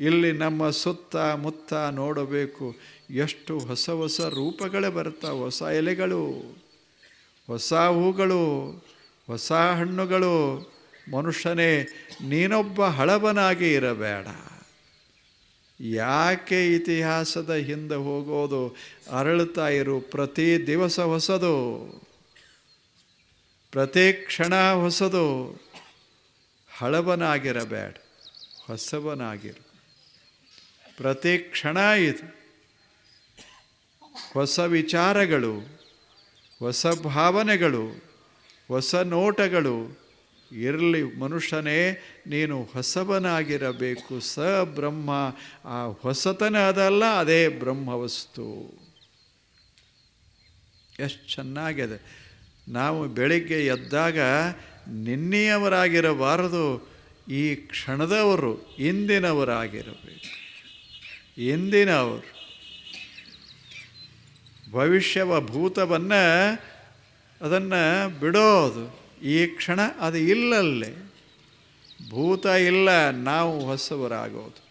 ಇಲ್ಲಿ ನಮ್ಮ ಸುತ್ತ ಮುತ್ತ ನೋಡಬೇಕು. ಎಷ್ಟು ಹೊಸ ಹೊಸ ರೂಪಗಳೇ ಬರ್ತಾವೆ ಹೊಸ ಎಲೆಗಳು, ಹೊಸ ಹೂಗಳು, ಹೊಸ ಹಣ್ಣುಗಳು. ಮನುಷ್ಯನೇ, ನೀನೊಬ್ಬ ಹಳಬನಾಗಿ ಇರಬೇಡ. ಯಾಕೆ ಇತಿಹಾಸದ ಹಿಂದೆ ಹೋಗೋದು? ಅರಳುತ್ತಾ ಇರು, ಪ್ರತಿ ದಿವಸ ಹೊಸದು. ಪ್ರತಿ ಕ್ಷಣ ಹೊಸದು. ಹಳಬನಾಗಿರಬೇಡ, ಹೊಸಬನಾಗಿರು. ಪ್ರತಿ ಕ್ಷಣ ಇದು. ಹೊಸ ವಿಚಾರಗಳು, ಹೊಸ ಭಾವನೆಗಳು, ಹೊಸ ನೋಟಗಳು, ಇರಲಿ ಮನುಷ್ಯನೇ, ನೀನು ಹೊಸಬನಾಗಿರಬೇಕು ಸ ಬ್ರಹ್ಮ. ಆ ಹೊಸತನ ಅದಲ್ಲ, ಅದೇ ಬ್ರಹ್ಮವಸ್ತು. ಎಷ್ಟು ಚೆನ್ನಾಗಿದೆ. ನಾವು ಬೆಳಿಗ್ಗೆ ಎದ್ದಾಗ ನಿನ್ನೆಯವರಾಗಿರಬಾರದು, ಈ ಕ್ಷಣದವರು ಇಂದಿನವರಾಗಿರಬೇಕು. ಇಂದಿನವರು ಭವಿಷ್ಯವ ಭೂತವನ್ನು ಅದನ್ನು ಬಿಡೋದು. ಈ ಕ್ಷಣ ಅದು ಇಲ್ಲಲ್ಲೇ. ಭೂತ ಇಲ್ಲ, ನಾವು ಹೊಸವರಾಗೋದು.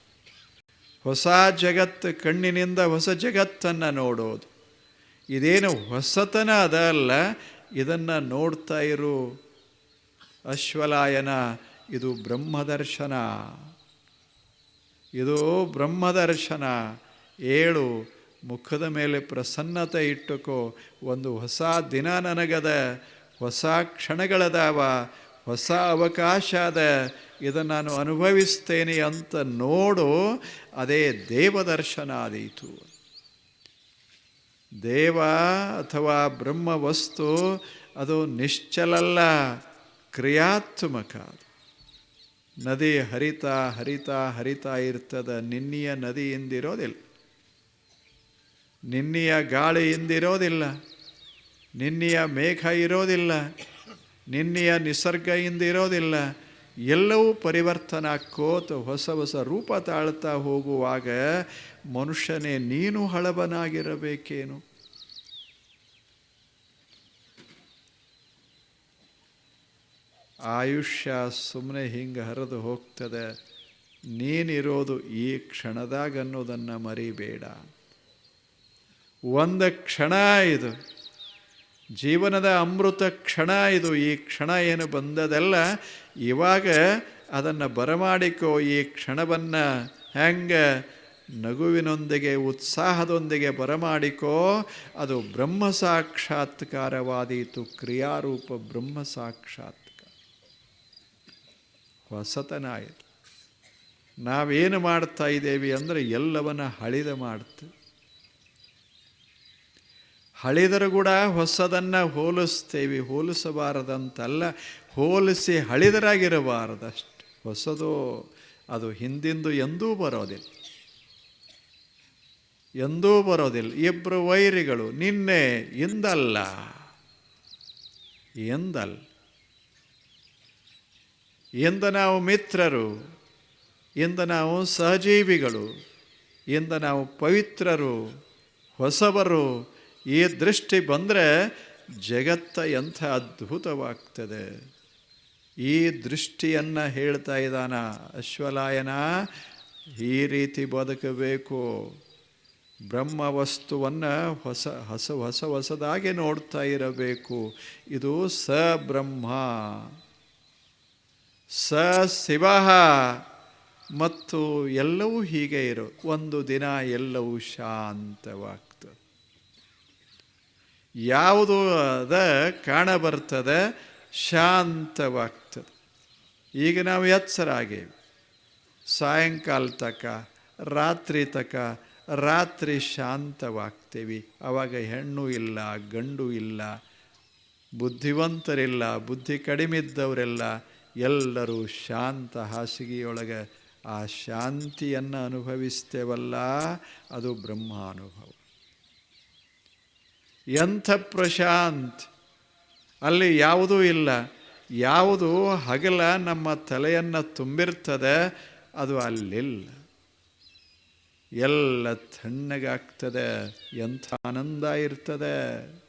ಹೊಸ ಜಗತ್ತು ಕಣ್ಣಿನಿಂದ ಹೊಸ ಜಗತ್ತನ್ನು ನೋಡೋದು. ಇದೇನು ಹೊಸತನ ಅದಲ್ಲ, ಇದನ್ನು ನೋಡ್ತಾ ಇರು. ಅಶ್ವಲಾಯನ ಇದು ಬ್ರಹ್ಮದರ್ಶನ. ಇದು ಬ್ರಹ್ಮದರ್ಶನ. ಏಳು, ಮುಖದ ಮೇಲೆ ಪ್ರಸನ್ನತೆ ಇಟ್ಟುಕೋ. ಒಂದು ಹೊಸ ದಿನ ನನಗದ, ಹೊಸ ಕ್ಷಣಗಳದಾವ, ಹೊಸ ಅವಕಾಶ ಅದ. ಇದನ್ನು ನಾನು ಅನುಭವಿಸ್ತೇನೆ ಅಂತ ನೋಡು, ಅದೇ ದೇವದರ್ಶನ ಆದೀತು. ದೇವ ಅಥವಾ ಬ್ರಹ್ಮ ವಸ್ತು ಅದು ನಿಶ್ಚಲಲ್ಲ, ಕ್ರಿಯಾತ್ಮಕ ಅದು. ನದಿ ಹರಿತಾ ಹರಿತಾ ಹರಿತಾ ಇರ್ತದ, ನಿನ್ನೆಯ ನದಿಯಿಂದಿರೋದಿಲ್ಲ. ನಿನ್ನೆಯ ಗಾಳಿಯಿಂದಿರೋದಿಲ್ಲ, ನಿನ್ನೆಯ ಮೇಘ ಇರೋದಿಲ್ಲ, ನಿನ್ನೆಯ ನಿಸರ್ಗ ಇಂದಿರೋದಿಲ್ಲ. ಎಲ್ಲವೂ ಪರಿವರ್ತನ ಕೋತ ಹೊಸ ಹೊಸ ರೂಪ ತಾಳ್ತಾ ಹೋಗುವಾಗ ಮನುಷ್ಯನೇ ನೀನು ಹಳಬನಾಗಿರಬೇಕೇನು? ಆಯುಷ್ಯ ಸುಮ್ಮನೆ ಹಿಂಗೆ ಹರಿದು ಹೋಗ್ತದೆ. ನೀನಿರೋದು ಈ ಕ್ಷಣದಾಗ ಅನ್ನೋದನ್ನು ಮರಿಬೇಡ. ಒಂದು ಕ್ಷಣ ಇದು. ಜೀವನದ ಅಮೃತ ಕ್ಷಣ ಇದು. ಈ ಕ್ಷಣ ಏನು ಬಂದದಲ್ಲ ಇವಾಗ ಅದನ್ನು ಬರಮಾಡಿಕೋ ಈ ಕ್ಷಣವನ್ನು. ಹೆಂಗೆ? ನಗುವಿನೊಂದಿಗೆ, ಉತ್ಸಾಹದೊಂದಿಗೆ ಬರಮಾಡಿಕೋ. ಅದು ಬ್ರಹ್ಮ ಸಾಕ್ಷಾತ್ಕಾರವಾದೀತು ಕ್ರಿಯಾರೂಪ ಬ್ರಹ್ಮ ಸಾಕ್ಷಾತ್ಕಾರ ಹೊಸತನ ಆಯಿತು ನಾವೇನು ಮಾಡ್ತಾ ಇದ್ದೇವೆ ಅಂದರೆ ಎಲ್ಲವನ್ನ ಹಳಿದ ಮಾಡ್ತು ಹಳಿದರೂ ಕೂಡ ಹೊಸದನ್ನು ಹೋಲಿಸ್ತೇವೆ, ಹೋಲಿಸಬಾರದಂತಲ್ಲ, ಹೋಲಿಸಿ ಹಳಿದರಾಗಿರಬಾರದಷ್ಟು. ಹೊಸದು ಅದು ಹಿಂದಿಂದು ಎಂದೂ ಬರೋದಿಲ್ಲ. ಎಂದೂ ಬರೋದಿಲ್ಲ. ಇಬ್ಬರು ವೈರಿಗಳು ನಿನ್ನೆ ಇಂದಲ್ಲ ಎಂದಲ್ಲ. ಇಂದ ನಾವು ಮಿತ್ರರು ಇಂದ ನಾವು ಸಹಜೀವಿಗಳು ಇಂದ ನಾವು ಪವಿತ್ರರು, ಹೊಸಬರು, ಈ ದೃಷ್ಟಿ ಬಂದರೆ ಜಗತ್ತ ಎಂಥ ಅದ್ಭುತವಾಗ್ತದೆ. ಈ ದೃಷ್ಟಿಯನ್ನು ಹೇಳ್ತಾ ಇದ್ದಾನ ಅಶ್ವಲಾಯನ, ಈ ರೀತಿ ಬದುಕಬೇಕು. ಬ್ರಹ್ಮ ವಸ್ತುವನ್ನು ಹೊಸ ಹೊಸ ಹೊಸ, ಹೊಸದಾಗಿ ನೋಡ್ತಾ ಇರಬೇಕು. ಇದು ಸ ಬ್ರಹ್ಮ ಸ ಶಿವ ಮತ್ತು ಎಲ್ಲವೂ ಹೀಗೆ ಇರೋ. ಒಂದು ದಿನ ಎಲ್ಲವೂ ಶಾಂತವಾಗ್ತದೆ. ಯಾವುದು ಅದ ಕಾಣಬರ್ತದೆ ಶಾಂತವಾಗ್ತದೆ. ಈಗ ನಾವು ಎಚ್ಚರಾಗೇವಿ ಸಾಯಂಕಾಲ ತಕ, ರಾತ್ರಿ ತಕ, ರಾತ್ರಿ ಶಾಂತವಾಗ್ತೇವೆ. ಆವಾಗ ಹೆಣ್ಣು ಇಲ್ಲ, ಗಂಡು ಇಲ್ಲ, ಬುದ್ಧಿವಂತರಿಲ್ಲ, ಬುದ್ಧಿ ಕಡಿಮೆ ಇದ್ದವರೆಲ್ಲ ಎಲ್ಲರೂ ಶಾಂತ ಹಾಸಿಗೆಯೊಳಗೆ ಆ ಶಾಂತಿಯನ್ನು ಅನುಭವಿಸ್ತೇವಲ್ಲ, ಅದು ಬ್ರಹ್ಮಾನುಭವ. ಎಂಥ ಪ್ರಶಾಂತ್! ಅಲ್ಲಿ ಯಾವುದೂ ಇಲ್ಲ. ಯಾವುದು ಹಗಲ ನಮ್ಮ ತಲೆಯನ್ನು ತುಂಬಿರ್ತದೆ, ಅದು ಅಲ್ಲಿಲ್ಲ. ಎಲ್ಲ ತಣ್ಣಗಾಗ್ತದೆ ಎಂಥ ಆನಂದ ಇರ್ತದೆ.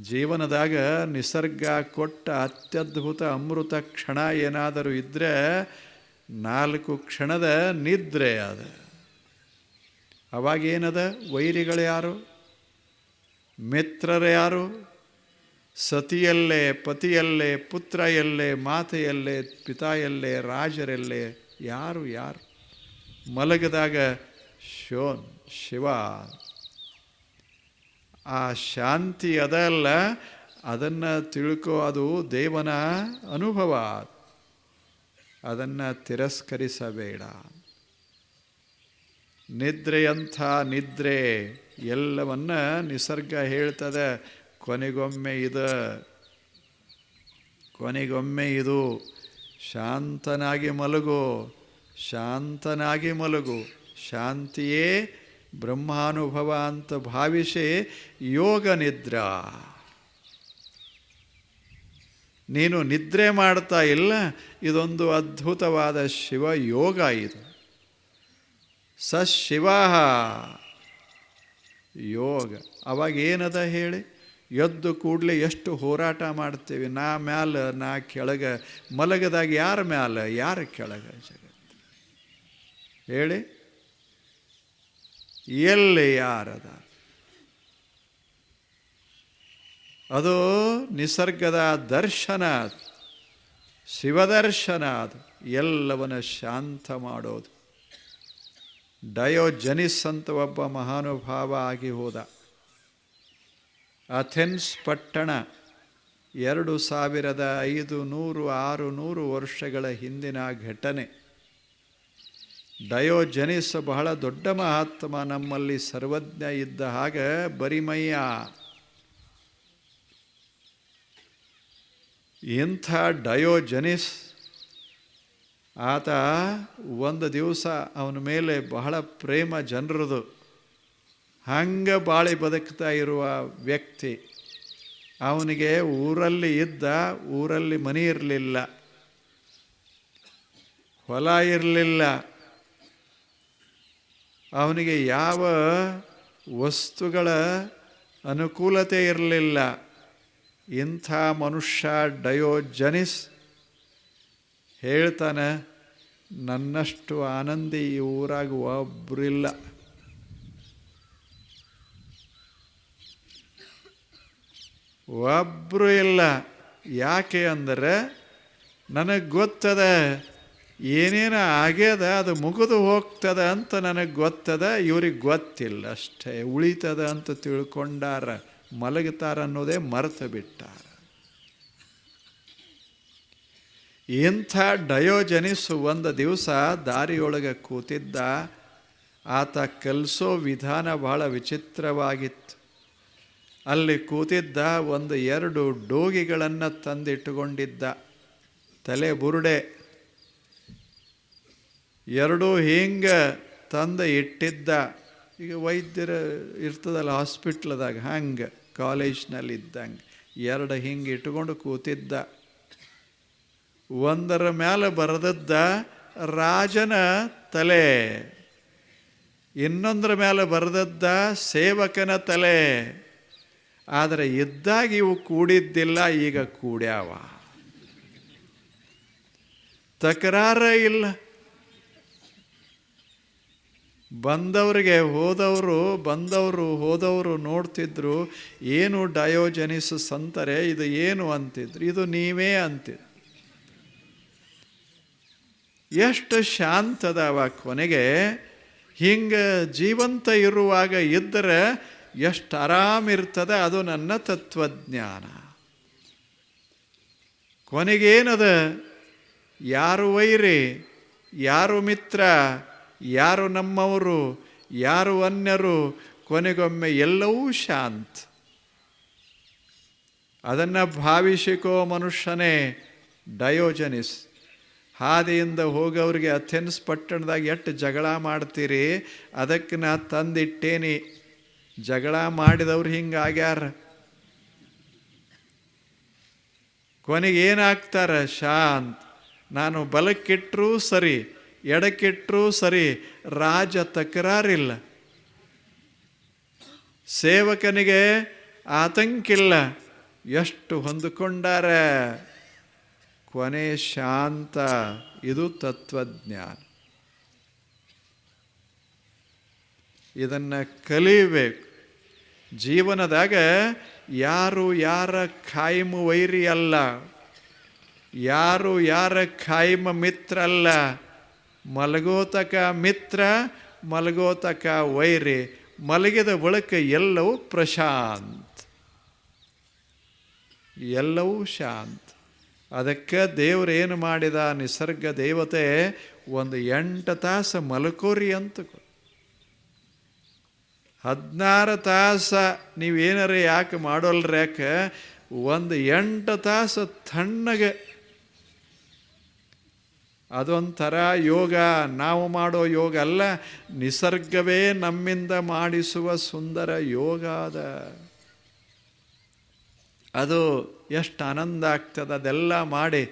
ಜೀವನದಾಗ ನಿಸರ್ಗ ಕೊಟ್ಟ ಅತ್ಯದ್ಭುತ ಅಮೃತ ಕ್ಷಣ ಏನಾದರೂ ಇದ್ದರೆ ನಾಲ್ಕು ಕ್ಷಣದ ನಿದ್ರೆ ಅದ. ಅವಾಗೇನದ? ವೈರಿಗಳು ಯಾರು? ಮಿತ್ರರು ಯಾರು? ಸತಿಯಲ್ಲೇ, ಪತಿಯಲ್ಲೇ ಪುತ್ರ ಎಲ್ಲೇ ಮಾತೆಯಲ್ಲೇ, ಪಿತಾಯಲ್ಲೇ, ರಾಜರಲ್ಲೇ, ಯಾರು ಯಾರು? ಮಲಗದಾಗ ಶೋನ್, ಶಿವ ಆ ಶಾಂತಿ ಅದಲ್ಲ ಅದನ್ನು ತಿಳ್ಕೋ, ಅದು ದೇವನ ಅನುಭವ. ಅದನ್ನು ತಿರಸ್ಕರಿಸಬೇಡ. ನಿದ್ರೆಯಂಥ ನಿದ್ರೆ ಎಲ್ಲವನ್ನ ನಿಸರ್ಗ ಹೇಳ್ತದೆ. ಕೊನೆಗೊಮ್ಮೆ ಇದು ಕೊನೆಗೊಮ್ಮೆ ಇದು. ಶಾಂತನಾಗಿ ಮಲಗು ಶಾಂತನಾಗಿ ಮಲಗು. ಶಾಂತಿಯೇ ಬ್ರಹ್ಮಾನುಭವ ಅಂತ ಭಾವಿಸಿ ಯೋಗ ನಿದ್ರಾ. ನೀನು ನಿದ್ರೆ ಮಾಡ್ತಾ ಇಲ್ಲ, ಇದೊಂದು ಅದ್ಭುತವಾದ ಶಿವ ಯೋಗ ಇದು. ಸ ಶಿವ ಯೋಗ. ಅವಾಗ ಏನದ ಹೇಳಿ? ಎದ್ದು ಕೂಡಲೇ ಎಷ್ಟು ಹೋರಾಟ ಮಾಡ್ತೀವಿ, ನಾ ಮ್ಯಾಲ, ನಾ ಕೆಳಗ, ಮಲಗದಾಗ ಯಾರ ಮ್ಯಾಲ, ಯಾರ ಕೆಳಗ ಜಗತ್ತು ಹೇಳಿ? ಎಲ್ಲಿ ಯಾರದ? ಅದು ನಿಸರ್ಗದ ದರ್ಶನ ಶಿವದರ್ಶನ ಅದು. ಎಲ್ಲವನ್ನ ಶಾಂತ ಮಾಡೋದು. ಡಯೋಜನಿಸ್ ಅಂತ ಒಬ್ಬ ಮಹಾನುಭಾವ ಆಗಿ ಹೋದ. ಅಥೆನ್ಸ್ ಪಟ್ಟಣ ಎರಡು ಸಾವಿರದ ಐದು ನೂರು ಆರು ನೂರು ವರ್ಷಗಳ ಹಿಂದಿನ ಘಟನೆ. ಡಯೋಜನಿಸ್ ಬಹಳ ದೊಡ್ಡ ಮಹಾತ್ಮ ನಮ್ಮಲ್ಲಿ ಸರ್ವಜ್ಞ ಇದ್ದ ಹಾಗೆ ಬರಿಮಯ್ಯ. ಇಂಥ ಡಯೋಜನಿಸ್. ಆತ ಒಂದು ದಿವಸ ಅವನ ಮೇಲೆ ಬಹಳ ಪ್ರೇಮ ಜನರದು. ಹಂಗೆ ಬಾಳಿ ಬದುಕ್ತಾ ಇರುವ ವ್ಯಕ್ತಿ. ಅವನಿಗೆ ಊರಲ್ಲಿ ಇದ್ದ, ಊರಲ್ಲಿ ಮನೆ ಇರಲಿಲ್ಲ. ಹೊಲ ಇರಲಿಲ್ಲ. ಅವನಿಗೆ ಯಾವ ವಸ್ತುಗಳ ಅನುಕೂಲತೆ ಇರಲಿಲ್ಲ. ಇಂಥ ಮನುಷ್ಯ ಡಯೋಜನಿಸ್ ಹೇಳ್ತಾನೆ, ನನ್ನಷ್ಟು ಆನಂದಿ ಈ ಊರಾಗ ಒಬ್ಬರಿಲ್ಲ ಒಬ್ಬರು ಇಲ್ಲ. ಯಾಕೆ ಅಂದರೆ, ನನಗೆ ಗೊತ್ತದ ಏನೇನು ಆಗ್ಯದ ಅದು ಮುಗಿದು ಹೋಗ್ತದ ಅಂತ ನನಗೆ ಗೊತ್ತದ, ಇವ್ರಿಗೆ ಗೊತ್ತಿಲ್ಲ ಅಷ್ಟೇ. ಉಳಿತದ ಅಂತ ತಿಳ್ಕೊಂಡಾರ ಮಲಗುತ್ತಾರ ಅನ್ನೋದೇ ಮರೆತು ಬಿಟ್ಟಾರ. ಇಂಥ ಡಯೋಜನಿಸ್ ಒಂದು ದಿವಸ ದಾರಿಯೊಳಗೆ ಕೂತಿದ್ದ, ಆತ ಕಲಿಸೋ ವಿಧಾನ ಬಹಳ ವಿಚಿತ್ರವಾಗಿತ್ತು. ಅಲ್ಲಿ ಕೂತಿದ್ದ ಒಂದು ಎರಡು ಡೋಗಿಗಳನ್ನು ತಂದಿಟ್ಟುಕೊಂಡಿದ್ದ. ತಲೆ ಬುರುಡೆ ಎರಡು ಹಿಂಗೆ ತಂದು ಇಟ್ಟಿದ್ದ, ಈಗ ವೈದ್ಯರ ಇರ್ತದಲ್ಲ ಹಾಸ್ಪಿಟ್ಲದಾಗ, ಹಂಗೆ ಕಾಲೇಜ್ನಲ್ಲಿ ಇದ್ದಂಗೆ ಎರಡು ಹಿಂಗೆ ಇಟ್ಕೊಂಡು ಕೂತಿದ್ದ. ಒಂದರ ಮೇಲೆ ಬರೆದದ್ದ, ರಾಜನ ತಲೆ. ಇನ್ನೊಂದರ ಮೇಲೆ ಬರೆದದ್ದ, ಸೇವಕನ ತಲೆ. ಆದರೆ ಇದ್ದಾಗ ಇವು ಕೂಡಿದ್ದಿಲ್ಲ, ಈಗ ಕೂಡ್ಯಾವ. ತಕರಾರ ಇಲ್ಲ. ಬಂದವರಿಗೆ ಹೋದವರು, ಬಂದವರು ಹೋದವರು ನೋಡ್ತಿದ್ರು, ಏನು ಡಯೋಜನಿಸ್ ಅಂತಾರೆ, ಇದು ಏನು ಅಂತಿದ್ರು, ಇದು ನೀವೇ ಅಂತಿದ್ರು ಎಷ್ಟು ಶಾಂತದವ ಕೊನೆಗೆ, ಹಿಂಗೆ ಜೀವಂತ ಇರುವಾಗ ಇದ್ದರೆ ಎಷ್ಟು ಆರಾಮಿರ್ತದೆ ಅದು ನನ್ನ ತತ್ವಜ್ಞಾನ. ಕೊನೆಗೇನದ, ಯಾರು ವೈರಿ, ಯಾರು ಮಿತ್ರ ಯಾರು ನಮ್ಮವರು, ಯಾರು ಅನ್ಯರು, ಕೊನೆಗೊಮ್ಮೆ ಎಲ್ಲವೂ ಶಾಂತ. ಅದನ್ನು ಭಾವಿಸಿಕೋ ಮನುಷ್ಯನೇ, ಡಯೋಜನಿಸ್. ಹಾದಿಯಿಂದ ಹೋಗೋರಿಗೆ ಅಥೆನ್ಸ್ ಪಟ್ಟಣದಾಗ ಎಷ್ಟು ಜಗಳ ಮಾಡ್ತೀರಿ? ಅದಕ್ಕೆ ನಾ ತಂದಿಟ್ಟೇನಿ. ಜಗಳ ಮಾಡಿದವ್ರು ಹಿಂಗಾಗ್ಯಾರ ಕೊನೆಗೆ ಏನಾಗ್ತಾರ? ಶಾಂತ್. ನಾನು ಬಲಕ್ಕಿಟ್ಟರೂ ಸರಿ. ಎಡಕ್ಕಿಟ್ಟರೂ ಸರಿ, ರಾಜ ತಕರಾರಿಲ್ಲ. ಸೇವಕನಿಗೆ ಆತಂಕಿಲ್ಲ. ಎಷ್ಟು ಹೊಂದಿಕೊಂಡಾರೆ? ಕೊನೆ ಶಾಂತ. ಇದು ತತ್ವಜ್ಞಾನ. ಇದನ್ನು ಕಲಿಬೇಕು. ಜೀವನದಾಗ ಯಾರು ಯಾರ ಖಾಯಂ ವೈರಿ ಅಲ್ಲ ಯಾರು ಯಾರ ಖಾಯಂ ಮಿತ್ರ ಮಲಗೋತಕ ಮಿತ್ರ, ಮಲಗೋತಕ ವೈರಿ, ಮಲಗಿದ ಬಳಿಕ ಎಲ್ಲವೂ ಪ್ರಶಾಂತ್ ಎಲ್ಲವೂ ಶಾಂತ ಅದಕ್ಕೆ ದೇವ್ರು ಏನು ಮಾಡಿದ, ನಿಸರ್ಗ ದೇವತೆ ಒಂದು ಎಂಟು ತಾಸು ಮಲ್ಕೋರಿ ಅಂತ. ಹದಿನಾರು ತಾಸ ನೀವೇನಾರ ಯಾಕೆ ಮಾಡೋಲ್ರಿ ಯಾಕೆ ಒಂದು ಎಂಟು ತಾಸು ತಣ್ಣಗೆ ಅದೊಂಥರ ಯೋಗ. ನಾವು ಮಾಡೋ ಯೋಗ ಅಲ್ಲ, ನಿಸರ್ಗವೇ ನಮ್ಮಿಂದ ಮಾಡಿಸುವ ಸುಂದರ ಯೋಗ ಅದ. ಅದು ಎಷ್ಟು ಆನಂದ ಆಗ್ತದೆ, ಅದೆಲ್ಲ ಮಾಡಿ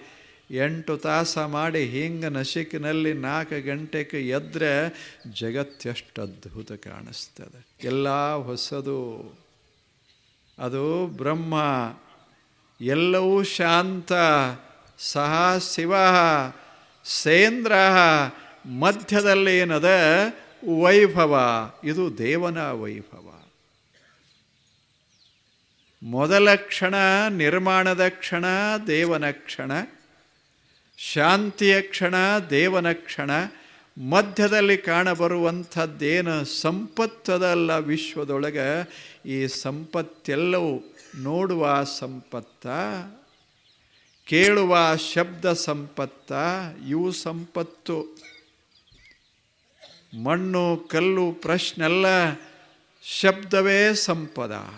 ಎಂಟು ತಾಸ ಮಾಡಿ ಹಿಂಗೆ ನಶಿಕಿನಲ್ಲಿ ನಾಲ್ಕು ಗಂಟೆಗೆ ಎದ್ರೆ ಜಗತ್ತೆಷ್ಟು ಅದ್ಭುತ ಕಾಣಿಸ್ತದೆ. ಎಲ್ಲ ಹೊಸದು. ಅದು ಬ್ರಹ್ಮ. ಎಲ್ಲವೂ ಶಾಂತ. ಸಹ ಶಿವ. ಸೇಂದ್ರ ಮಧ್ಯದಲ್ಲಿ ಏನದ? ವೈಭವ. ಇದು ದೇವನ ವೈಭವ. ಮೊದಲ ಕ್ಷಣ, ನಿರ್ಮಾಣದ ಕ್ಷಣ, ದೇವನ ಕ್ಷಣ. ಶಾಂತಿಯ ಕ್ಷಣ, ದೇವನ ಕ್ಷಣ. ಮಧ್ಯದಲ್ಲಿ ಕಾಣಬರುವಂಥದ್ದೇನು ಸಂಪತ್ತದಲ್ಲ ವಿಶ್ವದೊಳಗೆ. ಈ ಸಂಪತ್ತೆಲ್ಲವೂ ನೋಡುವ ಸಂಪತ್ತ. ಕೇಳುವ ಶಬ್ದ ಸಂಪತ್ತ, ಇವು ಸಂಪತ್ತು. ಮಣ್ಣು, ಕಲ್ಲು, ಪ್ರಶ್ನೆಲ್ಲ ಶಬ್ದವೇ ಸಂಪದ.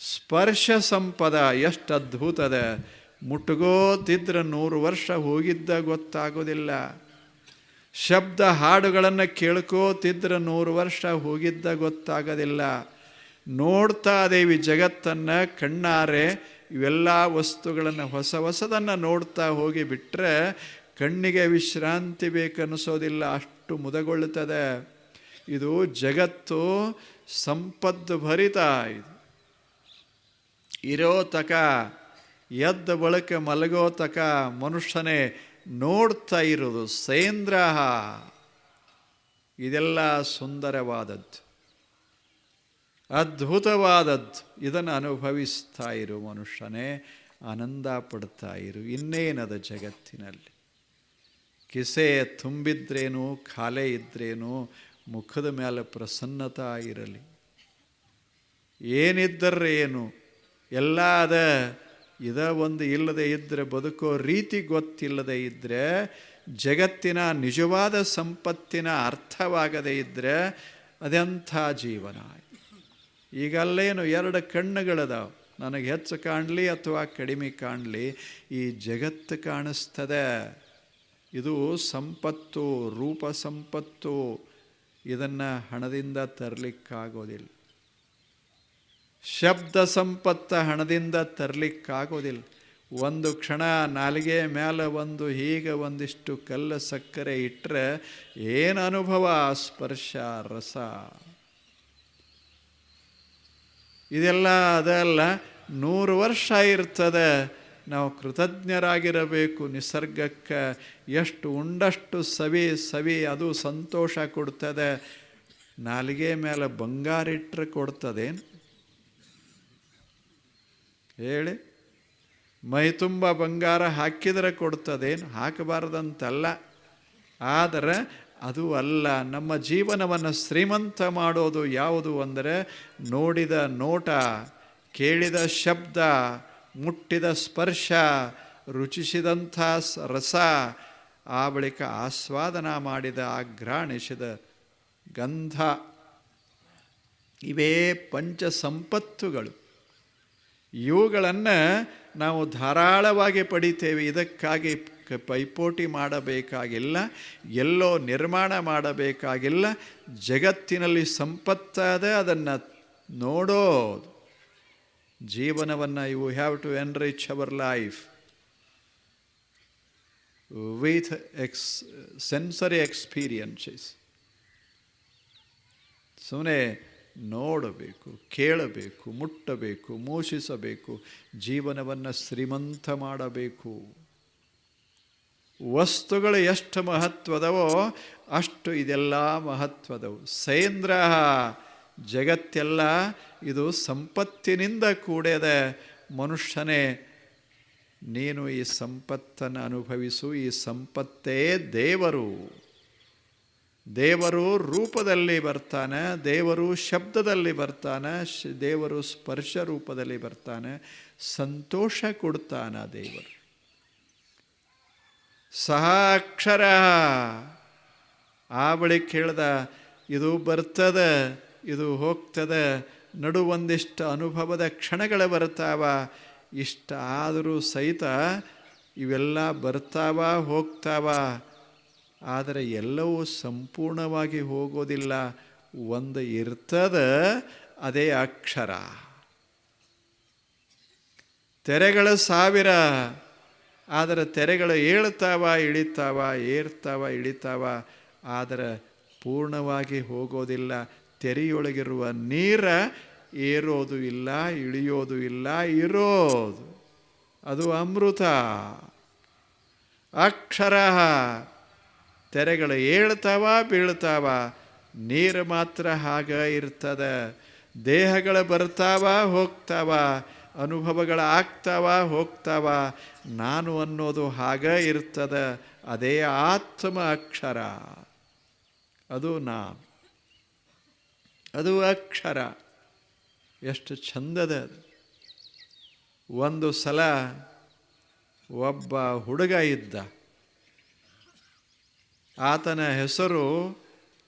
ಸ್ಪರ್ಶ ಸಂಪದ ಎಷ್ಟು ಅದ್ಭುತದ ಮುಟ್ಟುಗೋತಿದ್ರೆ ನೂರು ವರ್ಷ ಹೋಗಿದ್ದ ಗೊತ್ತಾಗೋದಿಲ್ಲ. ಶಬ್ದ ಹಾಡುಗಳನ್ನು ಕೇಳ್ಕೋತಿದ್ರೆ ನೂರು ವರ್ಷ ಹೋಗಿದ್ದ ಗೊತ್ತಾಗೋದಿಲ್ಲ. ನೋಡ್ತಾ ದೇವಿ ಜಗತ್ತನ್ನು ಕಣ್ಣಾರೆ ಇವೆಲ್ಲ ವಸ್ತುಗಳನ್ನು ಹೊಸ ಹೊಸದನ್ನು ನೋಡ್ತಾ ಹೋಗಿ ಬಿಟ್ಟರೆ ಕಣ್ಣಿಗೆ ವಿಶ್ರಾಂತಿ ಬೇಕನ್ನಿಸೋದಿಲ್ಲ, ಅಷ್ಟು ಮುದಗೊಳ್ಳುತ್ತದೆ. ಇದು ಜಗತ್ತು ಸಂಪತ್ತು ಭರಿತ ಇದು. ಇರೋ ತಕ ಎದ್ದ ಬಳಕೆ ಮಲಗೋ ತಕ ಮನುಷ್ಯನೇ ನೋಡ್ತಾ ಇರೋದು ಸೇಂದ್ರಹ. ಇದೆಲ್ಲ ಸುಂದರವಾದದ್ದು. ಅದ್ಭುತವಾದದ್ದು. ಇದನ್ನು ಅನುಭವಿಸ್ತಾ ಇರು ಮನುಷ್ಯನೇ ಆನಂದ ಪಡ್ತಾ ಇರು. ಇನ್ನೇನದ ಜಗತ್ತಿನಲ್ಲಿ? ಕಿಸೆ ತುಂಬಿದ್ರೇನು, ಖಾಲೆ ಇದ್ರೇನು, ಮುಖದ ಮೇಲೆ ಪ್ರಸನ್ನತ ಇರಲಿ. ಏನಿದ್ದರೆ ಏನು? ಎಲ್ಲ ಅದ. ಇದ ಒಂದು ಇಲ್ಲದೆ ಇದ್ದರೆ ಬದುಕೋ ರೀತಿ ಗೊತ್ತಿಲ್ಲದೆ ಇದ್ದರೆ ಜಗತ್ತಿನ ನಿಜವಾದ ಸಂಪತ್ತಿನ ಅರ್ಥವಾಗದೇ ಇದ್ದರೆ ಅದೆಂಥ ಜೀವನ? ಈಗ ಅಲ್ಲೇನು ಎರಡು ಕಣ್ಣುಗಳದಾವ. ನನಗೆ ಹೆಚ್ಚು ಕಾಣಲಿ ಅಥವಾ ಕಡಿಮೆ ಕಾಣಲಿ, ಈ ಜಗತ್ತು ಕಾಣಿಸ್ತದೆ. ಇದು ಸಂಪತ್ತು, ರೂಪ ಸಂಪತ್ತು. ಇದನ್ನು ಹಣದಿಂದ ತರಲಿಕ್ಕಾಗೋದಿಲ್ಲ. ಶಬ್ದ ಸಂಪತ್ತ ಹಣದಿಂದ ತರಲಿಕ್ಕಾಗೋದಿಲ್ಲ. ಒಂದು ಕ್ಷಣ ನಾಲಿಗೆ ಮೇಲೆ ಒಂದು ಹೀಗೆ ಒಂದಿಷ್ಟು ಕಲ್ಲು ಸಕ್ಕರೆ ಇಟ್ಟರೆ ಏನು ಅನುಭವ? ಸ್ಪರ್ಶ, ರಸ. ಇದೆಲ್ಲ ಅದಲ್ಲ. ನೂರು ವರ್ಷ ಇರ್ತದೆ. ನಾವು ಕೃತಜ್ಞರಾಗಿರಬೇಕು ನಿಸರ್ಗಕ್ಕೆ. ಎಷ್ಟು ಉಂಡಷ್ಟು ಸವಿ ಸವಿ ಅದು ಸಂತೋಷ ಕೊಡ್ತದೆ. ನಾಲಿಗೆ ಮೇಲೆ ಬಂಗಾರಿಟ್ರೆ ಕೊಡ್ತದೇನು? ಹೇಳಿ. ಮೈ ತುಂಬ ಬಂಗಾರ ಹಾಕಿದರೆ ಕೊಡ್ತದೇನು? ಹಾಕಬಾರ್ದಂತಲ್ಲ. ಆದರೆ ಅದು ಅಲ್ಲ, ನಮ್ಮ ಜೀವನವನ್ನು ಶ್ರೀಮಂತ ಮಾಡೋದು ಯಾವುದು ಅಂದರೆ ನೋಡಿದ ನೋಟ, ಕೇಳಿದ ಶಬ್ದ, ಮುಟ್ಟಿದ ಸ್ಪರ್ಶ, ರುಚಿಸಿದಂಥ ರಸ, ಆ ಬಳಿಕ ಆಸ್ವಾದನ ಮಾಡಿದ, ಆಘ್ರಾಣಿಸಿದ ಗಂಧ. ಇವೇ ಪಂಚ ಸಂಪತ್ತುಗಳು ಇವುಗಳನ್ನು ನಾವು ಧಾರಾಳವಾಗಿ ಪಡಿತೇವೆ. ಇದಕ್ಕಾಗಿ ಪೈಪೋಟಿ ಮಾಡಬೇಕಾಗಿಲ್ಲ, ಎಲ್ಲೋ ನಿರ್ಮಾಣ ಮಾಡಬೇಕಾಗಿಲ್ಲ, ಜಗತ್ತಿನಲ್ಲಿ ಸಂಪತ್ತಾದ ಅದನ್ನು ನೋಡೋ ಜೀವನವನ್ನು you have to enrich our life with ex sensory experiences ಸುಮ್ಮನೆ ನೋಡಬೇಕು, ಕೇಳಬೇಕು, ಮುಟ್ಟಬೇಕು, ಮೋಷಿಸಬೇಕು, ಜೀವನವನ್ನು ಶ್ರೀಮಂತ ಮಾಡಬೇಕು. ವಸ್ತುಗಳು ಎಷ್ಟು ಮಹತ್ವದವೋ ಅಷ್ಟು ಇದೆಲ್ಲ ಮಹತ್ವದವು. ಸೇಂದ್ರ, ಜಗತ್ತೆಲ್ಲ ಇದು ಸಂಪತ್ತಿನಿಂದ ಕೂಡಿದ ಮನುಷ್ಯನೇ. ನೀನು ಈ ಸಂಪತ್ತನ್ನು ಅನುಭವಿಸು, ಈ ಸಂಪತ್ತೇ ದೇವರು. ದೇವರು ರೂಪದಲ್ಲಿ ಬರ್ತಾನೆ, ದೇವರು ಶಬ್ದದಲ್ಲಿ ಬರ್ತಾನೆ, ದೇವರು ಸ್ಪರ್ಶ ರೂಪದಲ್ಲಿ ಬರ್ತಾನೆ, ಸಂತೋಷ ಕೊಡ್ತಾನ ದೇವರು. ಸಹ ಅಕ್ಷರ ಆ ಬಳಿಕ ಹೇಳ್ದ ಇದು ಬರ್ತದ, ಇದು ಹೋಗ್ತದ, ನಡು ಒಂದಿಷ್ಟು ಅನುಭವದ ಕ್ಷಣಗಳು ಬರ್ತಾವ ಇಷ್ಟ ಆದರೂ ಸಹಿತ ಇವೆಲ್ಲ ಬರ್ತಾವ, ಹೋಗ್ತಾವ, ಆದರೆ ಎಲ್ಲವೂ ಸಂಪೂರ್ಣವಾಗಿ ಹೋಗೋದಿಲ್ಲ, ಒಂದು ಇರ್ತದ, ಅದೇ ಅಕ್ಷರ. ತೆರೆಗಳ ಸಾವಿರ. ಆದರೆ ತೆರೆಗಳು ಏಳ್ತಾವ ಇಳಿತಾವ, ಏರ್ತಾವ, ಇಳಿತಾವ, ಆದರೆ ಪೂರ್ಣವಾಗಿ ಹೋಗೋದಿಲ್ಲ. ತೆರೆಯೊಳಗಿರುವ ನೀರ ಏರೋದು ಇಲ್ಲ, ಇಳಿಯೋದು ಇಲ್ಲ, ಇರೋದು. ಅದು ಅಮೃತ. ಅಕ್ಷರ. ತೆರೆಗಳು ಏಳ್ತಾವ ಬೀಳ್ತಾವ ನೀರು ಮಾತ್ರ ಹಾಗ ಇರ್ತದೆ. ದೇಹಗಳು ಬರ್ತಾವ, ಹೋಗ್ತಾವ ಅನುಭವಗಳು ಆಗ್ತಾವ, ಹೋಗ್ತಾವ. ನಾನು ಅನ್ನೋದು ಹಾಗ ಇರ್ತದ. ಅದೇ ಆತ್ಮ ಅಕ್ಷರ. ಅದು ನಾ ಅದು ಅಕ್ಷರ. ಎಷ್ಟು ಚಂದದ. ಒಂದು ಸಲ ಒಬ್ಬ ಹುಡುಗ ಇದ್ದ. ಆತನ ಹೆಸರು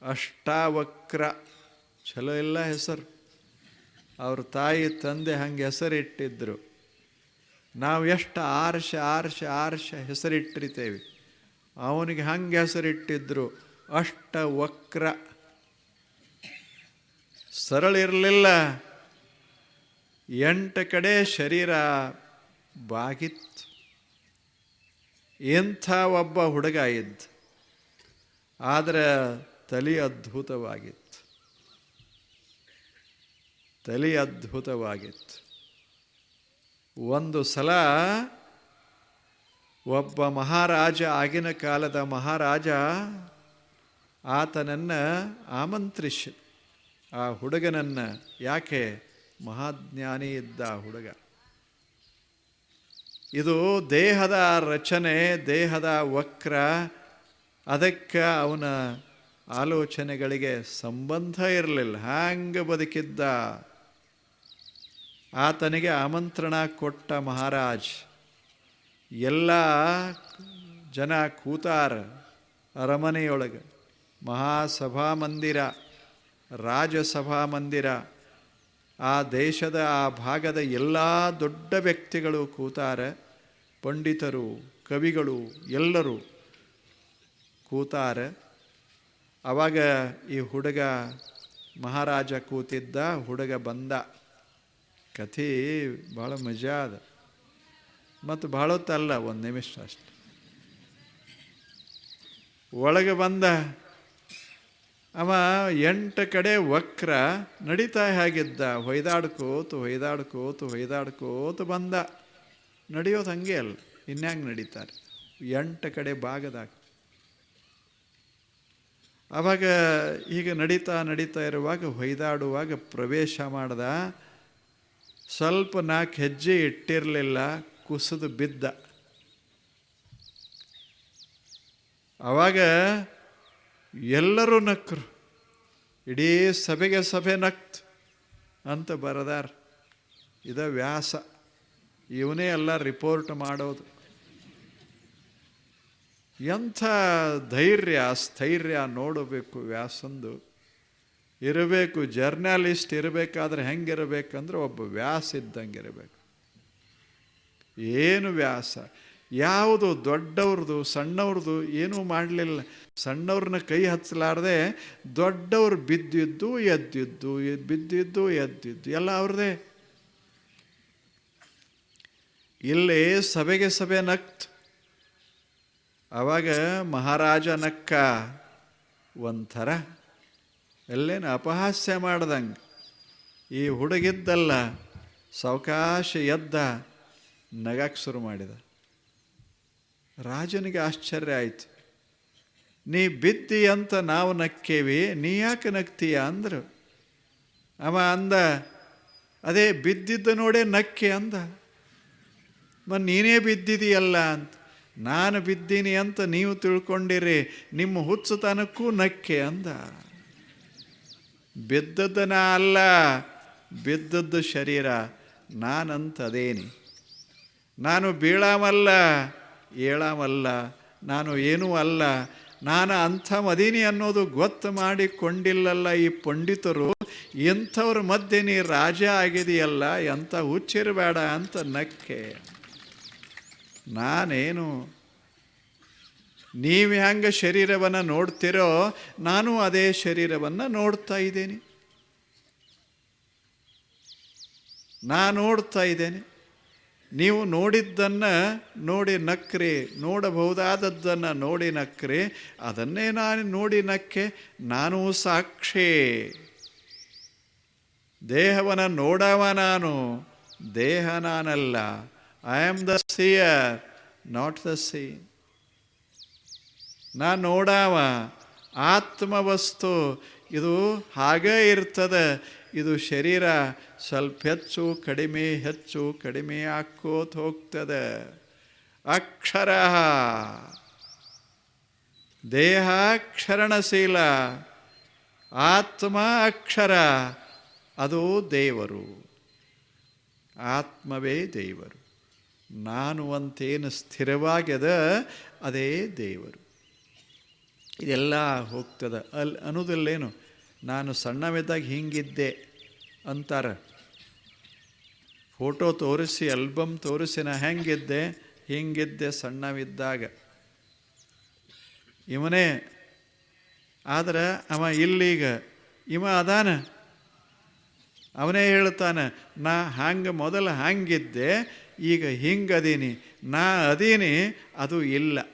ಅಷ್ಟಾವಕ್ರ. ಚಲೋ ಇಲ್ಲ ಹೆಸರು. ಅವ್ರ ತಾಯಿ ತಂದೆ ಹಂಗೆ ಹೆಸರಿಟ್ಟಿದ್ದರು ನಾವು ಎಷ್ಟು ಆರ್ಷ ಆರ್ಷ ಆರ್ಷ ಹೆಸರಿಟ್ಟಿರ್ತೇವೆ. ಅವನಿಗೆ ಹಂಗೆ ಹೆಸರಿಟ್ಟಿದ್ರು. ಅಷ್ಟವಕ್ರ ಸರಳ ಇರಲಿಲ್ಲ. ಎಂಟು ಕಡೆ ಶರೀರ ಬಾಗಿತ್ತು. ಎಂಥ ಒಬ್ಬ ಹುಡುಗ ಇದ್ದ. ಆದರೆ ತಲೆ ಅದ್ಭುತವಾಗಿತ್ತು. ತಲೆ ಅದ್ಭುತವಾಗಿತ್ತು. ಒಂದು ಸಲ ಒಬ್ಬ ಮಹಾರಾಜ, ಆಗಿನ ಕಾಲದ ಮಹಾರಾಜ ಆತನನ್ನು ಆಮಂತ್ರಿಸ. ಆ ಹುಡುಗನನ್ನು ಯಾಕೆ? ಮಹಾಜ್ಞಾನಿ ಇದ್ದ ಹುಡುಗ. ಇದು ದೇಹದ ರಚನೆ, ದೇಹದ ವಕ್ರ, ಅದಕ್ಕೆ ಅವನ ಆಲೋಚನೆಗಳಿಗೆ ಸಂಬಂಧ ಇರಲಿಲ್ಲ. ಹ್ಯಾಂಗೆ ಬದುಕಿದ್ದ? ಆತನಿಗೆ ಆಮಂತ್ರಣ ಕೊಟ್ಟ ಮಹಾರಾಜ್, ಎಲ್ಲ ಜನ ಕೂತಾರ ಅರಮನೆಯೊಳಗೆ. ಮಹಾಸಭಾ ಮಂದಿರ, ರಾಜಸಭಾ ಮಂದಿರ, ಆ ದೇಶದ, ಆ ಭಾಗದ ಎಲ್ಲ ದೊಡ್ಡ ವ್ಯಕ್ತಿಗಳು ಕೂತಾರೆ. ಪಂಡಿತರು, ಕವಿಗಳು ಎಲ್ಲರೂ ಕೂತಾರೆ. ಆವಾಗ ಈ ಹುಡುಗ ಮಹಾರಾಜ ಕೂತಿದ್ದ, ಹುಡುಗ ಬಂದ. ಕಥೆ ಭಾಳ ಮಜಾ ಅದ. ಮತ್ತು ಭಾಳ ಹೊತ್ತಲ್ಲ ಒಂದು ನಿಮಿಷ ಅಷ್ಟೆ. ಒಳಗೆ ಬಂದ, ಅವ ಎಂಟು ಕಡೆ ವಕ್ರ ನಡೀತಾ ಹೇಗಿದ್ದ? ಹೊಯ್ದಾಡ್ಕೋತು ಹೊಯ್ದಾಡ್ಕೋತು ಹೊಯ್ದಾಡ್ಕೋತು ಬಂದ. ನಡೆಯೋದು ಹಂಗೆ ಅಲ್ಲ, ಇನ್ಯಾಂಗೆ ನಡೀತಾರೆ? ಎಂಟು ಕಡೆ ಭಾಗದಾಗ. ಆವಾಗ ಈಗ ನಡೀತಾ ನಡೀತಾ ಇರುವಾಗ ಹೊಯ್ದಾಡುವಾಗ ಪ್ರವೇಶ ಮಾಡ್ದ. ಸ್ವಲ್ಪ ನಾಲ್ಕು ಹೆಜ್ಜೆ ಇಟ್ಟಿರಲಿಲ್ಲ, ಕುಸಿದು ಬಿದ್ದ. ಆವಾಗ ಎಲ್ಲರೂ ನಕ್ಕರು ಇಡೀ ಸಭೆಗೆ ಸಭೆ ನಕ್ತು ಅಂತ ಬರದಾರ. ಇದ ವ್ಯಾಸ. ಇವನೇ ಎಲ್ಲ ರಿಪೋರ್ಟ್ ಮಾಡೋದು. ಎಂಥ ಧೈರ್ಯ ಸ್ಥೈರ್ಯ ನೋಡಬೇಕು ವ್ಯಾಸಂದು. ಇರಬೇಕು ಜರ್ನಲಿಸ್ಟ್ ಇರಬೇಕಾದ್ರೆ ಹೆಂಗಿರಬೇಕಂದ್ರೆ ಒಬ್ಬ ವ್ಯಾಸ ಇದ್ದಂಗೆ ಇರಬೇಕು ಏನು ವ್ಯಾಸ? ಯಾವುದು ದೊಡ್ಡವ್ರದ್ದು ಸಣ್ಣವ್ರದ್ದು ಏನೂ ಮಾಡಲಿಲ್ಲ. ಸಣ್ಣವ್ರನ್ನ ಕೈ ಹಚ್ಚಲಾರ್ದೆ ದೊಡ್ಡವ್ರು ಬಿದ್ದಿದ್ದು ಎದ್ದಿದ್ದು ಬಿದ್ದಿದ್ದು ಎದ್ದಿದ್ದು, ಎಲ್ಲ ಅವ್ರದೇ ಇಲ್ಲಿ ಸಭೆಗೆ ಸಭೆ ನಕ್ತು. ಆವಾಗ ಮಹಾರಾಜ ನಕ್ಕ ಒಂಥರ. ಎಲ್ಲೇನು ಅಪಹಾಸ್ಯ ಮಾಡ್ದಂಗೆ. ಈ ಹುಡುಗಿದ್ದಲ್ಲ ಸಾವಕಾಶ ಎದ್ದ ನಗಕ್ಕೆ ಶುರು ಮಾಡಿದ. ರಾಜನಿಗೆ ಆಶ್ಚರ್ಯ ಆಯಿತು. ನೀ ಬಿದ್ದಿ ಅಂತ ನಾವು ನಕ್ಕೇವಿ, ನೀ ಯಾಕೆ ನಗ್ತೀಯ ಅಂದರು. ಅವ ಅಂದ, ಅದೇ ಬಿದ್ದಿದ್ದ ನೋಡೇ ನಕ್ಕೆ ಅಂದ. ಮ, ನೀನೇ ಬಿದ್ದಿದೀಯಲ್ಲ ಅಂತ. ನಾನು ಬಿದ್ದೀನಿ ಅಂತ ನೀವು ತಿಳ್ಕೊಂಡಿರಿ, ನಿಮ್ಮ ಹುಚ್ಚುತನಕ್ಕೂ ನಕ್ಕೆ ಅಂದ. ಬಿದ್ದದ್ದನ ಅಲ್ಲ, ಬಿದ್ದದ್ದು ಶರೀರ. ನಾನಂತದೇನಿ. ನಾನು ಬೀಳಾಮಲ್ಲ, ಏಳಾಮಲ್ಲ, ನಾನು ಏನೂ ಅಲ್ಲ. ನಾನು ಅಂಥ ಮದೀನಿ ಅನ್ನೋದು ಗೊತ್ತು ಮಾಡಿಕೊಂಡಿಲ್ಲಲ್ಲ ಈ ಪಂಡಿತರು. ಎಂಥವ್ರ ಮಧ್ಯೆ ನೀ ರಾಜ ಆಗಿದೆಯಲ್ಲ, ಎಂಥ ಹುಚ್ಚಿರಬೇಡ ಅಂತ ನಕ್ಕೆ. ನಾನೇನು ನೀವು ಹೆಂಗೆ ಶರೀರವನ್ನು ನೋಡ್ತಿರೋ, ನಾನು ಅದೇ ಶರೀರವನ್ನು ನೋಡ್ತಾ ಇದ್ದೇನೆ. ನಾ ನೋಡ್ತಾ ಇದ್ದೇನೆ. ನೀವು ನೋಡಿದ್ದನ್ನು ನೋಡಿ ನಕ್ರಿ, ನೋಡಬಹುದಾದದ್ದನ್ನು ನೋಡಿ ನಕ್ರಿ, ಅದನ್ನೇ ನಾನು ನೋಡಿ ನಕ್ಕೆ, ನಾನು ಸಾಕ್ಷಿ. ದೇಹವನ್ನು ನೋಡವ ನಾನು, ದೇಹ ನಾನಲ್ಲ. I am the seer not the seen ನಾ ನೋಡಾವ ಆತ್ಮವಸ್ತು ಇದು ಹಾಗೇ ಇರ್ತದೆ. ಇದು ಶರೀರ ಸ್ವಲ್ಪ ಹೆಚ್ಚು, ಕಡಿಮೆ ಹೆಚ್ಚು, ಕಡಿಮೆ ಆಕ್ಕೋತ ಹೋಗ್ತದೆ. ಅಕ್ಷರ. ದೇಹ ಕ್ಷರಣಶೀಲ ಆತ್ಮ ಅಕ್ಷರ. ಅದು ದೇವರು. ಆತ್ಮವೇ ದೇವರು. ನಾನು ಅಂತೇನು ಸ್ಥಿರವಾಗ್ಯದ, ಅದೇ ದೇವರು. ಇದೆಲ್ಲ ಹೋಗ್ತದೆ. ಅಲ್ಲಿ ಅನ್ನೋದಲ್ಲೇನು? ನಾನು ಸಣ್ಣವಿದ್ದಾಗ ಹಿಂಗಿದ್ದೆ ಅಂತಾರೆ. ಫೋಟೋ ತೋರಿಸಿ ಆಲ್ಬಮ್ ತೋರಿಸಿ ನಾ ಹೆಂಗಿದ್ದೆ? ಹಿಂಗಿದ್ದೆ ಸಣ್ಣವಿದ್ದಾಗ. ಇವನೇ, ಆದ್ರೆ ಅವ ಇಲ್ಲಿಗ, ಇವ ಅದಾನ. ಅವನೇ ಹೇಳ್ತಾನೆ, ನಾ ಹಂಗೆ ಮೊದಲು ಹಂಗಿದ್ದೆ, ಈಗ ಹಿಂಗದೀನಿ, ನಾ ಅದೀನಿ, ಅದು ಇಲ್ಲ.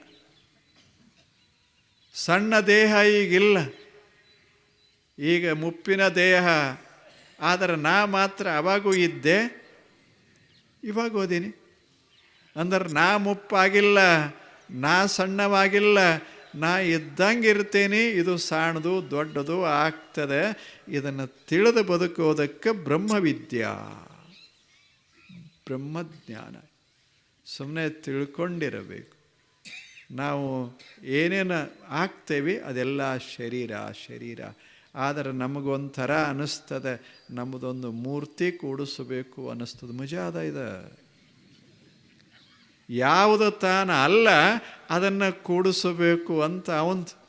ಸಣ್ಣ ದೇಹ ಈಗಿಲ್ಲ. ಈಗ ಮುಪ್ಪಿನ ದೇಹ. ಆದರೆ ನಾ ಮಾತ್ರ ಅವಾಗೂ ಇದ್ದೆ. ಇವಾಗ ಓದೀನಿ. ಅಂದರೆ ನಾ ಮುಪ್ಪಾಗಿಲ್ಲ, ನಾ ಸಣ್ಣವಾಗಿಲ್ಲ, ನಾ ಇದ್ದಂಗೆ ಇರ್ತೀನಿ ಇದು ಸಣ್ಣದು ದೊಡ್ಡದು ಆಗ್ತದೆ. ಇದನ್ನು ತಿಳಿದು ಬದುಕೋದಕ್ಕೆ ಬ್ರಹ್ಮವಿದ್ಯಾ. ಬ್ರಹ್ಮಜ್ಞಾನ. ಸುಮ್ಮನೆ ತಿಳ್ಕೊಂಡಿರಬೇಕು. ನಾವು ಏನೇನು ಆಗ್ತೇವೆ ಅದೆಲ್ಲ ಶರೀರ ಶರೀರ. ಆದರೆ ನಮಗೊಂಥರ ಅನ್ನಿಸ್ತದೆ, ನಮ್ಮದೊಂದು ಮೂರ್ತಿ ಕೂಡಿಸಬೇಕು ಅನ್ನಿಸ್ತದೆ. ಮುಜಾದ ಇದೆ ಯಾವುದು ತಾನ ಅಲ್ಲ, ಅದನ್ನು ಕೂಡಿಸಬೇಕು ಅಂತ ಅವಂದು.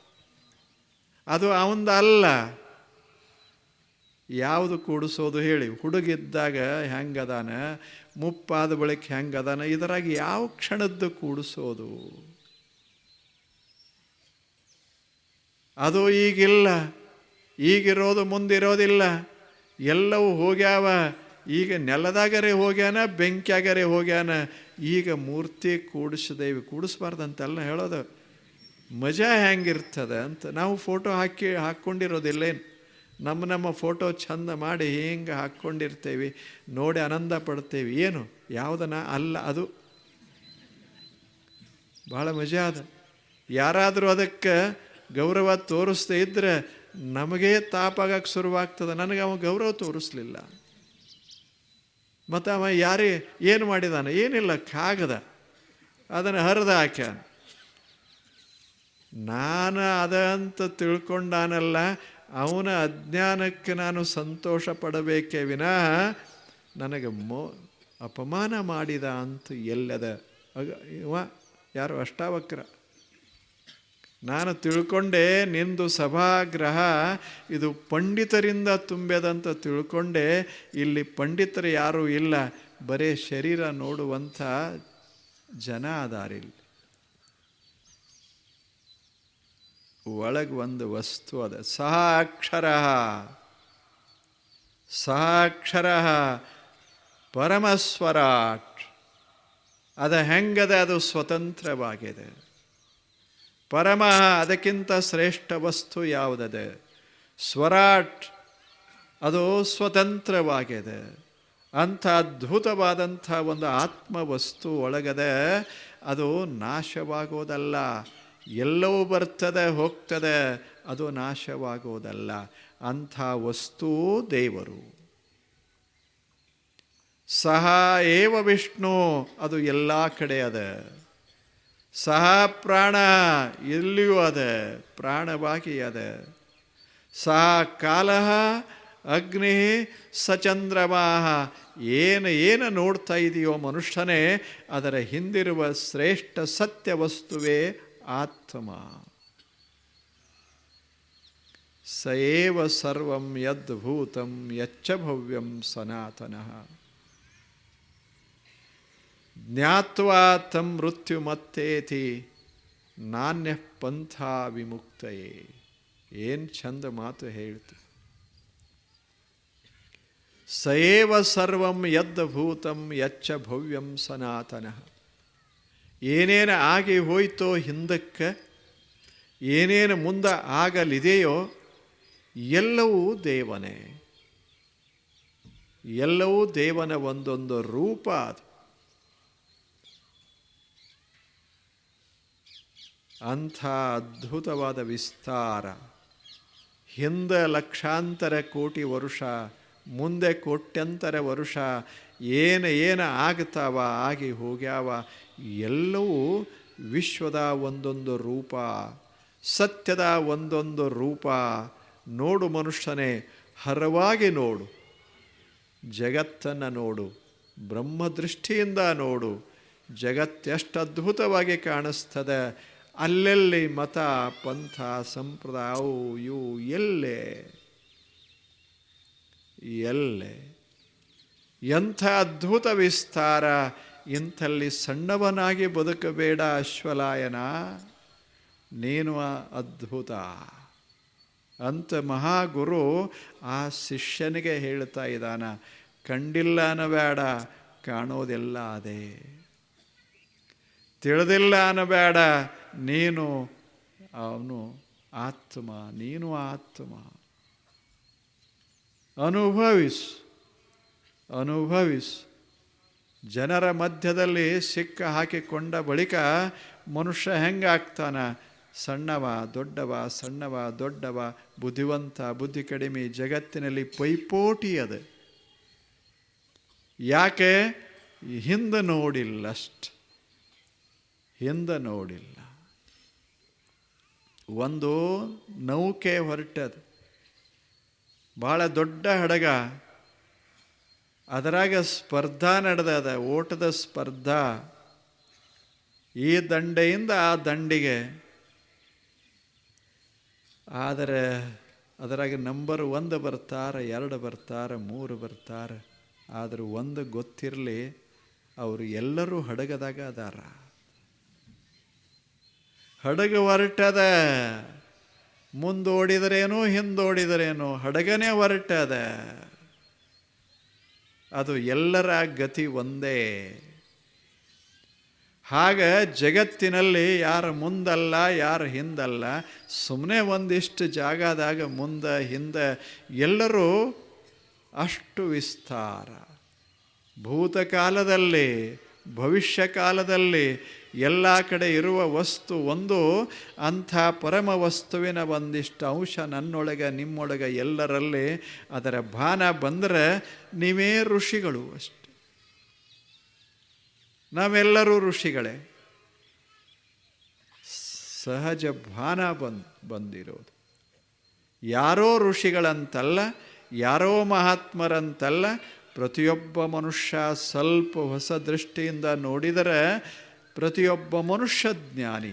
ಅದು ಅವಂದು ಅಲ್ಲ. ಯಾವುದು ಕೂಡಿಸೋದು ಹೇಳಿ. ಹುಡುಗಿದ್ದಾಗ ಹೆಂಗದಾನ? ಮುಪ್ಪಾದ ಬಳಿಕ ಹೆಂಗದಾನ? ಇದರಾಗಿ ಯಾವ ಕ್ಷಣದ್ದು ಕೂಡಿಸೋದು? ಅದು ಈಗಿಲ್ಲ. ಈಗಿರೋದು ಮುಂದಿರೋದಿಲ್ಲ. ಎಲ್ಲವೂ ಹೋಗ್ಯಾವ. ಈಗ ನೆಲದಾಗರೆ ಹೋಗ್ಯಾನ, ಬೆಂಕಿಯಾಗರೆ ಹೋಗ್ಯಾನ. ಈಗ ಮೂರ್ತಿ ಕೂಡಿಸಿದೇವಿ. ಕೂಡಿಸ್ಬಾರ್ದಂತೆಲ್ಲ ಹೇಳೋದು. ಮಜಾ ಹೆಂಗಿರ್ತದೆ ಅಂತ ನಾವು ಫೋಟೋ ಹಾಕಿ, ಹಾಕ್ಕೊಂಡಿರೋದಿಲ್ಲೇನು? ನಮ್ಮ ನಮ್ಮ ಫೋಟೋ ಚಂದ ಮಾಡಿ ಹಿಂಗೆ ಹಾಕ್ಕೊಂಡಿರ್ತೇವೆ. ನೋಡಿ ಆನಂದ ಪಡ್ತೇವೆ. ಏನು? ಯಾವುದನ್ನ ಅಲ್ಲ, ಅದು. ಭಾಳ ಮಜಾ ಅದ. ಯಾರಾದರೂ ಅದಕ್ಕೆ ಗೌರವ ತೋರಿಸ್ದೇ ಇದ್ದರೆ ನಮಗೇ ತಾಪಾಗಕ್ಕೆ ಶುರುವಾಗ್ತದೆ. ನನಗೆ ಅವ ಗೌರವ ತೋರಿಸ್ಲಿಲ್ಲ. ಮತ್ತು ಅವ ಯಾರೇ ಏನು ಮಾಡಿದಾನೆ? ಏನಿಲ್ಲ, ಕಾಗದ. ಅದನ್ನು ಹರಿದ ಹಾಕ್ಯಾನ ನಾನು ಅದ ಅಂತ ತಿಳ್ಕೊಂಡಾನಲ್ಲ, ಅವನ ಅಜ್ಞಾನಕ್ಕೆ ನಾನು ಸಂತೋಷ ಪಡಬೇಕೇ ವಿನಃ ನನಗೆ ಮೋ, ಅಪಮಾನ ಮಾಡಿದ ಅಂತ ಎಲ್ಲದ. ಅಗ ಯಾರು ಅಷ್ಟಾವಕ್ರ? ನಾನು ತಿಳ್ಕೊಂಡೆ ನಿಂದು ಸಭಾಗ್ರಹ, ಇದು ಪಂಡಿತರಿಂದ ತುಂಬ್ಯದಂತ ತಿಳ್ಕೊಂಡೆ, ಇಲ್ಲಿ ಪಂಡಿತರು ಯಾರೂ ಇಲ್ಲ, ಬರೇ ಶರೀರ ನೋಡುವಂಥ ಜನ ಅದಾರಿಲ್ಲಿ ಒಳಗೆ ಒಂದು ವಸ್ತು ಅದ ಸಹ ಅಕ್ಷರ ಸಹ ಪರಮಸ್ವರಾಟ್, ಅದು ಹೆಂಗದ ಅದು ಸ್ವತಂತ್ರವಾಗಿದೆ. ಪರಮ, ಅದಕ್ಕಿಂತ ಶ್ರೇಷ್ಠ ವಸ್ತು ಯಾವುದದೆ? ಸ್ವರಾಟ್, ಅದು ಸ್ವತಂತ್ರವಾಗಿದೆ. ಅಂಥ ಅದ್ಭುತವಾದಂಥ ಒಂದು ಆತ್ಮವಸ್ತು ಒಳಗದೆ ಅದು ನಾಶವಾಗೋದಲ್ಲ. ಎಲ್ಲವೂ ಬರ್ತದೆ, ಹೋಗ್ತದೆ, ಅದು ನಾಶವಾಗೋದಲ್ಲ. ಅಂಥ ವಸ್ತು ದೇವರು. ಸಹ ಏವ ವಿಷ್ಣು, ಅದು ಎಲ್ಲ ಕಡೆ ಅದ. ಸಹ ಪ್ರಾಣ ಎಲ್ಲಿಯೂ ಅದ, ಪ್ರಾಣವಾಗಿ ಅದ. ಸಹ ಕಾಲ ಅಗ್ನಿ ಸಚಂದ್ರಮಾಹ ಏನು ಏನು ನೋಡ್ತಾ ಇದೆಯೋ ಮನುಷ್ಯನೇ, ಅದರ ಹಿಂದಿರುವ ಶ್ರೇಷ್ಠ ಸತ್ಯ ವಸ್ತುವೇ ಆತ್ಮ. ಸೇವ ಸರ್ವಂ ಯದ್ಭೂತಂ ಯಚ್ಚ ಭವ್ಯಂ ಸನಾತನಃ. ಜ್ಞಾತ್ವಾ ತಂ ಮೃತ್ಯು ಮತ್ತೇತಿ ನಾಣ್ಯ ಪಂಥ ವಿಮುಕ್ತಯೇ. ಏನು ಚಂದ ಮಾತು ಹೇಳ್ತು. ಸಯೇವ ಸರ್ವಂ ಯದ್ಭೂತಂ ಯಚ್ಚ ಭವ್ಯಂ ಸನಾತನ. ಏನೇನು ಆಗಿ ಹೋಯ್ತೋ ಹಿಂದಕ್ಕೆ, ಏನೇನು ಮುಂದೆ ಆಗಲಿದೆಯೋ ಎಲ್ಲವೂ ದೇವನೇ. ಎಲ್ಲವೂ ದೇವನ ಒಂದೊಂದು ರೂಪ ಅದು. ಅಂಥ ಅದ್ಭುತವಾದ ವಿಸ್ತಾರ. ಹಿಂದೆ ಲಕ್ಷಾಂತರ ಕೋಟಿ ವರುಷ, ಮುಂದೆ ಕೋಟ್ಯಂತರ ವರುಷ, ಏನು ಏನು ಆಗ್ತಾವ, ಆಗಿ ಹೋಗ್ಯಾವ, ಎಲ್ಲವೂ ವಿಶ್ವದ ಒಂದೊಂದು ರೂಪ, ಸತ್ಯದ ಒಂದೊಂದು ರೂಪ. ನೋಡು ಮನುಷ್ಯನೇ, ಹರವಾಗಿ ನೋಡು. ಜಗತ್ತನ್ನು ನೋಡು, ಬ್ರಹ್ಮದೃಷ್ಟಿಯಿಂದ ನೋಡು. ಜಗತ್ತೆಷ್ಟು ಅದ್ಭುತವಾಗಿ ಕಾಣಿಸ್ತದೆ ಅಲ್ಲೆಲ್ಲಿ ಮತ, ಪಂಥ ಸಂಪ್ರದಾಯ ಅವು ಇವು ಎಲ್ಲೆ? ಎಲ್ಲೆ? ಎಂಥ ಅದ್ಭುತ ವಿಸ್ತಾರ, ಇಂಥಲ್ಲಿ ಸಣ್ಣವನಾಗಿ ಬದುಕಬೇಡ ಅಶ್ವಲಾಯನ, ನೀನು ಅದ್ಭುತ. ಅಂತ ಮಹಾಗುರು ಆ ಶಿಷ್ಯನಿಗೆ ಹೇಳ್ತಾ ಇದ್ದಾನ ಕಂಡಿಲ್ಲ ಅನ್ನಬೇಡ ಕಾಣೋದೆಲ್ಲ ಅದೇ. ತಿಳಿದಿಲ್ಲ ಅನ್ನಬೇಡ ನೀನು, ಅವನು ಆತ್ಮ, ನೀನು ಆತ್ಮ. ಅನುಭವಿಸ್ ಅನುಭವಿಸ್. ಜನರ ಮಧ್ಯದಲ್ಲಿ ಸಿಕ್ಕ ಹಾಕಿಕೊಂಡ ಬಳಿಕ ಮನುಷ್ಯ ಹೆಂಗಾಗ್ತಾನ? ಸಣ್ಣವ, ದೊಡ್ಡವ ಸಣ್ಣವ, ದೊಡ್ಡವ, ಬುದ್ಧಿವಂತ, ಬುದ್ಧಿ ಕಡಿಮೆ, ಜಗತ್ತಿನಲ್ಲಿ ಪೈಪೋಟಿ ಅದು. ಯಾಕೆ? ಹಿಂದೆ ನೋಡಿಲ್ಲ ಅಷ್ಟು ಹಿಂದೆ ನೋಡಿಲ್ಲ. ಒಂದು ನೌಕೆ ಹೊರಟದು. ಭಾಳ ದೊಡ್ಡ ಹಡಗ. ಅದರಾಗ ಸ್ಪರ್ಧಾ ನಡೆದದ ಓಟದ ಸ್ಪರ್ಧಾ. ಈ ದಂಡೆಯಿಂದ ಆ ದಂಡಿಗೆ. ಆದರೆ ಅದರಾಗ ನಂಬರ್ ಒಂದು ಬರ್ತಾರೆ, ಎರಡು ಬರ್ತಾರೆ, ಮೂರು ಬರ್ತಾರೆ. ಆದರೂ ಒಂದು ಗೊತ್ತಿರಲಿ, ಅವರು ಎಲ್ಲರೂ ಹಡಗದಾಗ ಅದಾರ. ಹಡಗ ಹೊರಟದ, ಮುಂದೋಡಿದರೇನು, ಹಿಂದೋಡಿದರೇನು, ಹಡಗನೇ ಹೊರಟದ. ಅದು ಎಲ್ಲರ ಗತಿ ಒಂದೇ. ಹಾಗ ಜಗತ್ತಿನಲ್ಲಿ ಯಾರ ಮುಂದಲ್ಲ, ಯಾರ ಹಿಂದಲ್ಲ ಸುಮ್ಮನೆ ಒಂದಿಷ್ಟು ಜಾಗದಾಗ ಮುಂದೆ, ಹಿಂದೆ ಎಲ್ಲರೂ ಅಷ್ಟು ವಿಸ್ತಾರ. ಭೂತಕಾಲದಲ್ಲಿ ಭವಿಷ್ಯ ಕಾಲದಲ್ಲಿ ಎಲ್ಲ ಕಡೆ ಇರುವ ವಸ್ತು ಒಂದು, ಅಂಥ ಪರಮ ವಸ್ತುವಿನ ಒಂದಿಷ್ಟು ಅಂಶ ನನ್ನೊಳಗೆ, ನಿಮ್ಮೊಳಗೆ ಎಲ್ಲರಲ್ಲಿ ಅದರ ಭಾನ ಬಂದರೆ ನೀವೇ ಋಷಿಗಳು ಅಷ್ಟೆ. ನಾವೆಲ್ಲರೂ ಋಷಿಗಳೇ. ಸಹಜ ಭಾನ ಬಂದ್, ಬಂದಿರೋದು. ಯಾರೋ ಋಷಿಗಳಂತಲ್ಲ, ಯಾರೋ ಮಹಾತ್ಮರಂತಲ್ಲ, ಪ್ರತಿಯೊಬ್ಬ ಮನುಷ್ಯ ಸ್ವಲ್ಪ ಹೊಸ ದೃಷ್ಟಿಯಿಂದ ನೋಡಿದರೆ ಪ್ರತಿಯೊಬ್ಬ ಮನುಷ್ಯ ಜ್ಞಾನಿ